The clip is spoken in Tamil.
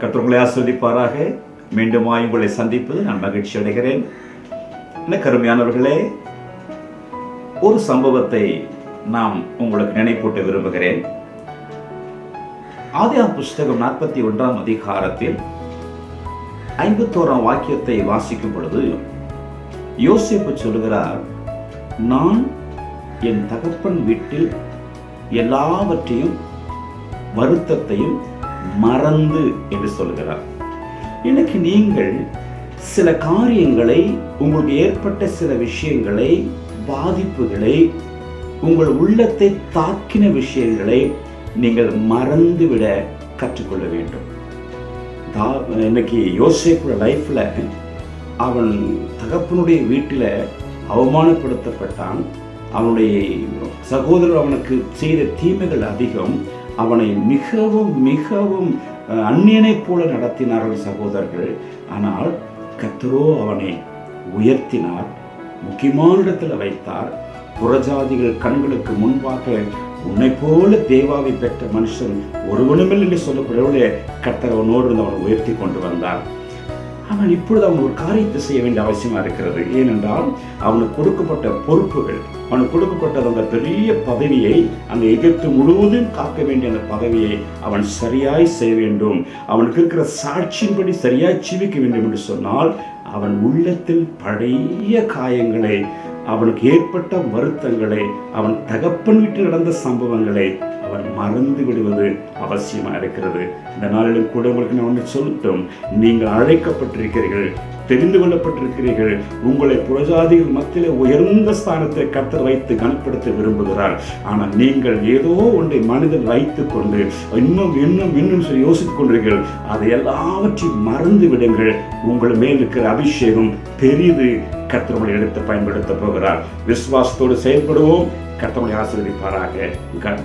கற்றுங்களை ஆஸ்வதிப்பாராக மீண்டுமாய் உங்களை சந்திப்பது நான் மகிழ்ச்சி அடைகிறேன். என்ன கருமையானவர்களே ஒரு சம்பவத்தை நாம் உங்களுக்கு நினைப்பூட்ட விரும்புகிறேன். ஆதியாம் புஸ்தகம் நாற்பத்தி ஒன்றாம் அதிகாரத்தில் ஐம்பத்தோராம் வாக்கியத்தை வாசிக்கும் பொழுது யோசிப்பு சொல்கிறார் நான் என் தகப்பன் வீட்டில் எல்லாவற்றையும் வருத்தத்தையும் மறந்து என்று சொல்கிறார் இன்னைக்கு நீங்கள் சில காரியங்களை உங்களுக்கு ஏற்பட்ட சில விஷயங்களை பாதிப்புகளை உங்கள் உள்ளத்தை தாக்கின விஷயங்களை நீங்கள் மறந்துவிட கற்றுக்கொள்ள வேண்டும். தா- இன்னைக்கு யோசேப்போட லைஃப்பில் அவன் தகப்பனுடைய வீட்டில் அவமானப்படுத்தப்பட்டான். அவனுடைய சகோதரர் அவனுக்கு செய்த தீமைகள் அதிகம். அவனை மிகவும் மிகவும் அந்நியனைப் போல நடத்தினார்கள் சகோதரர்கள். ஆனால் கத்தரோ அவனை உயர்த்தினார் முக்கியமான இடத்துல வைத்தார். புறஜாதிகள் கண்களுக்கு முன்பாக உன்னை போல தேவாவை பெற்ற மனுஷன் ஒருவனுமில்லை என்று சொல்லக்கூடிய கர்த்தர் அவனோடு இருந்து அவனை உயர்த்தி கொண்டு வந்தார். ஆனால் இப்பொழுது அவன் ஒரு காரியத்தை செய்ய வேண்டிய அவசியமா இருக்கிறது. ஏனென்றால் அவனுக்கு கொடுக்கப்பட்ட பொறுப்புகள் அவனுக்கு கொடுக்கப்பட்ட அந்த பெரிய பதவியை அந்த எகிப்து முழுவதும் காக்க வேண்டிய அந்த பதவியை அவன் சரியாய் செய்ய வேண்டும். அவனுக்கு இருக்கிற சாட்சியின்படி சரியாய் ஜீவிக்க வேண்டும் என்று சொன்னால் அவன் உள்ளத்தில் பழைய காயங்களை அவனுக்கு ஏற்பட்ட வருத்தங்களை அவன் தகப்பன் வீட்டில் நடந்த சம்பவங்களை அவர் மறந்து விடுவது அவசியமா இருக்கிறது. இந்த நாளிலும் கூட உங்களுக்கு நான் ஒன்று சொல்லட்டும். நீங்கள் அழைக்கப்பட்டிருக்கிறீர்கள் தெரிந்து கொள்ளப்பட்டிருக்கிறீர்கள். உங்களை புறஜாதிகள் மத்தியில் உயர்ந்த ஸ்தானத்தை கத்தர் வைத்து கனப்படுத்த விரும்புகிறார். ஆனால் நீங்கள் ஏதோ ஒன்றை மனதில் வைத்து கொண்டு இன்னும் இன்னும் இன்னும் சொல்லி யோசித்துக் கொண்டீர்கள் அதை எல்லாவற்றையும் மறந்து விடுங்கள். உங்கள் மேல் இருக்கிற அபிஷேகம் பெரிது. கர்த்தர்களை எடுத்து பயன்படுத்த போகிறார். விசுவாசத்தோடு செயல்படுவோம். கர்த்தருடைய ஆசீர்வதிப்பாராக. God.